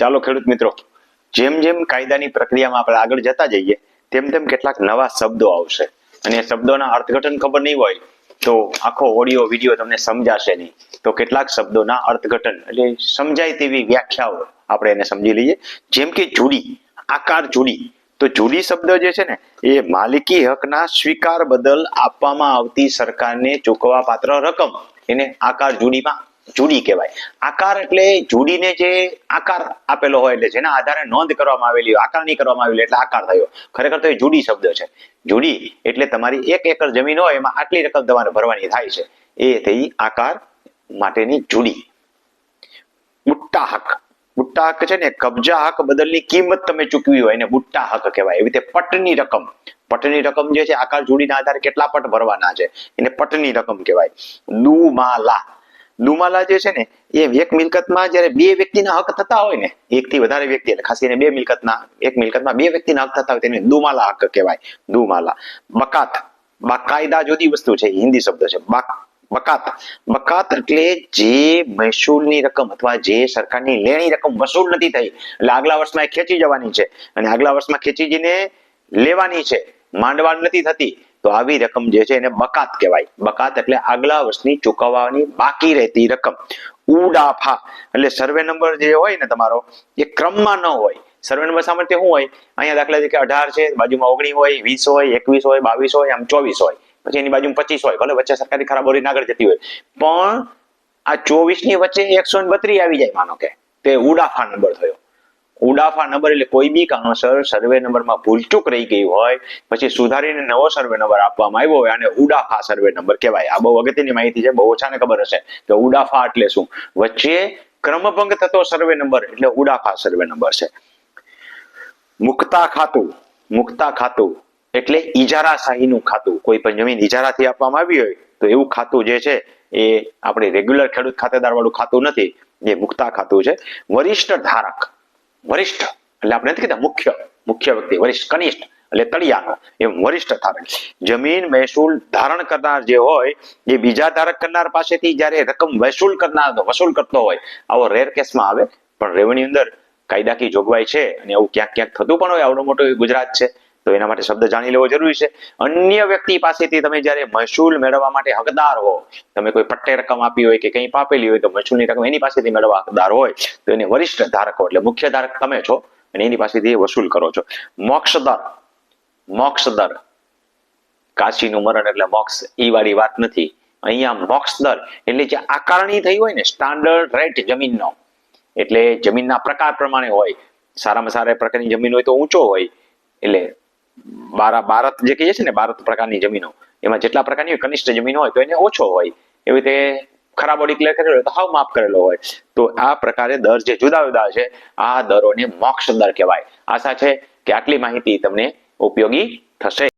ચાલો ખેડૂત મિત્રો, જેમ જેમ કાયદાની પ્રક્રિયામાં આપણે આગળ જતા જઈએ, તેમ તેમ કેટલાક નવા શબ્દો આવશે. અને એ શબ્દોના અર્થઘટન ખબર નહીં હોય, તો આખો ઓડિયો વીડિયો તમને સમજાશે નહીં. તો કેટલાક શબ્દોના અર્થઘટન, એટલે સમજાય તેવી વ્યાખ્યાઓ આપણે એને સમજી લઈએ. જેમ કે જુડી, આકાર જુડી. તો જુડી શબ્દ જે છે ને, એ માલિકી હકના સ્વીકાર બદલ આપવામાં આવતી સરકારને ચૂકવવા પાત્ર રકમ. એને આકાર જુડીમાં જુડી કહેવાય. આકાર એટલે જુડીને જે આકાર આપેલો હોય એટલે જેના આધારે નોંધ કરવામાં આવેલી આકારણી કરવામાં આવેલી એટલે આકાર થયો. ખરેખર તો એ જુડી શબ્દ છે. જુડી એટલે તમારી એક એકર જમીન હોય એમાં આટલી રકમ તમારે ભરવાની થાય છે. એ થઈ આકાર માટેની જુડી બુટ્ટા હક બુટ્ટા હક છે ને કબજા હક બદલની કિંમત તમે ચૂકવી હોય એને બુટ્ટા હક કહેવાય. એવી રીતે પટની રકમ. પટની રકમ જે છે, આકાર જોડીના આધારે કેટલા પટ ભરવાના છે? એને પટની રકમ કહેવાય. દુમાલા. દુમાલા જે છે ને, એ એક મિલકતમાં જ્યારે બે વ્યક્તિના હક થતા હોય ને એક થી વધારે વ્યક્તિ, એટલે ખાસ કરીને બે મિલકતના, એક મિલકતમાં બે વ્યક્તિના હક થતા હોય તેને દુમાલા હક કહેવાય. દુમાલા બકાત. બાકાયદા જુદી વસ્તુ છે હિન્દી શબ્દ છે. બાક બકાત. બકાત એટલે જે મહેસૂલની રકમ અથવા જે સરકારની લેણી રકમ વસૂલ નથી થઈ, એટલે આગલા વર્ષમાં એ ખેંચી જવાની છે. અને આગલા વર્ષમાં ખેંચી જઈને લેવાની છે. માંડવાળ નથી થતી. તો આવી રકમ જે છે એને બકાત કહેવાય. બકાત એટલે આગલા વર્ષની ચૂકવવાની બાકી રહેતી રકમ. ઉડાફા. એટલે સર્વે નંબર જે હોય ને તમારો, એ ક્રમમાં ન હોય. સર્વે નંબર સામાન્ય શું હોય? અહીંયા દાખલા તરીકે અઢાર છે, બાજુમાં ઓગણી હોય, વીસ હોય, એકવીસ હોય, બાવીસ હોય, આમ ચોવીસ હોય. પછી એની બાજુમાં પચીસ હોય. ભલે વચ્ચે સરકારી ખરાબોરી આગળ જતી હોય. પણ આ ચોવીસની વચ્ચે એકસો બત્રીસ આવી જાય, માનો કે. તે ઉડાફા નંબર થયો. ઉડાફા નંબર એટલે કોઈ બી કારણોસર સર્વે નંબરમાં ભૂલચૂક રહી ગઈ હોય, પછી સુધારીને નવો સર્વે નંબર આપવામાં આવ્યો હોય અને ઉડાફા સર્વે નંબર કહેવાય. આ બહુ અગત્યની માહિતી છે, બહુ ઓછાને ખબર હશે કે ઉડાફા એટલે શું? વચ્ચે ક્રમભંગ થતો સર્વે નંબર એટલે ઉડાફા સર્વે નંબર છે. મુક્તા ખાતું મુક્તા ખાતું એટલે ઇજારાશાહીનું ખાતું. કોઈ પણ જમીન ઇજારાથી આપવામાં આવી હોય તો એવું ખાતું જે છે એ આપણે રેગ્યુલર ખેડૂત ખાતેદાર વાળું ખાતું નથી, એ મુક્તા ખાતું છે. વરિષ્ઠ ધારક વરિષ્ઠ. એટલે આપણે નથી કહેતા મુખ્ય. મુખ્ય વ્યક્તિ, વરિષ્ઠ, કનિષ્ઠ. એટલે તળિયાનો એમ વરિષ્ઠ ધારક જમીન મહેસૂલ ધારણ કરનાર જે હોય, એ બીજા ધારક કરનાર પાસેથી જ્યારે રકમ વસૂલ કરનાર, વસૂલ કરતો હોય, આવો રેર કેસમાં આવે. પણ રેવન્યુ અંદર કાયદાકીય જોગવાઈ છે અને એવું ક્યાંક ક્યાંક થતું પણ હોય. આવડું મોટું ગુજરાત છે. તો એના માટે શબ્દ જાણી લેવો જરૂરી છે. અન્ય વ્યક્તિ પાસેથી તમે જ્યારે મહેસૂલ મેળવવા માટે હકદાર હો, તમે કોઈ પટ્ટે રકમ આપી હોય કે કંઈ પાપેલી હોય તો મહેસૂલની રકમ એની પાસેથી મેળવવા હકદાર હોય, તો એને વરિષ્ઠ ધારકો એટલે મુખ્ય ધારક તમે છો અને એની પાસેથી વસૂલ કરો છો. મોક્ષ દર મોક્ષ દર. કાશીનું મરણ એટલે મોક્ષ એ વાળી વાત નથી. અહીંયા મોક્ષ દર એટલે જે આકારણી થઈ હોય ને સ્ટાન્ડર્ડ રેટ જમીનનો. એટલે જમીનના પ્રકાર પ્રમાણે હોય, સારામાં સારા પ્રકારની જમીન હોય તો ઊંચો હોય, એટલે બારા બારત જે કહીએ છીએ ને બારત પ્રકારની જમીનો એમાં જેટલા પ્રકારની હોય, કનિષ્ઠ જમીન હોય તો એને ઓછો હોય. એવી રીતે ખરાબો ડિક્લેર કરેલો હોય તો હાવ માફ કરેલો હોય. તો આ પ્રકારે દર જે જુદા જુદા છે આ દરોને મોક્ષ દર કહેવાય. આશા છે કે આટલી માહિતી તમને ઉપયોગી થશે.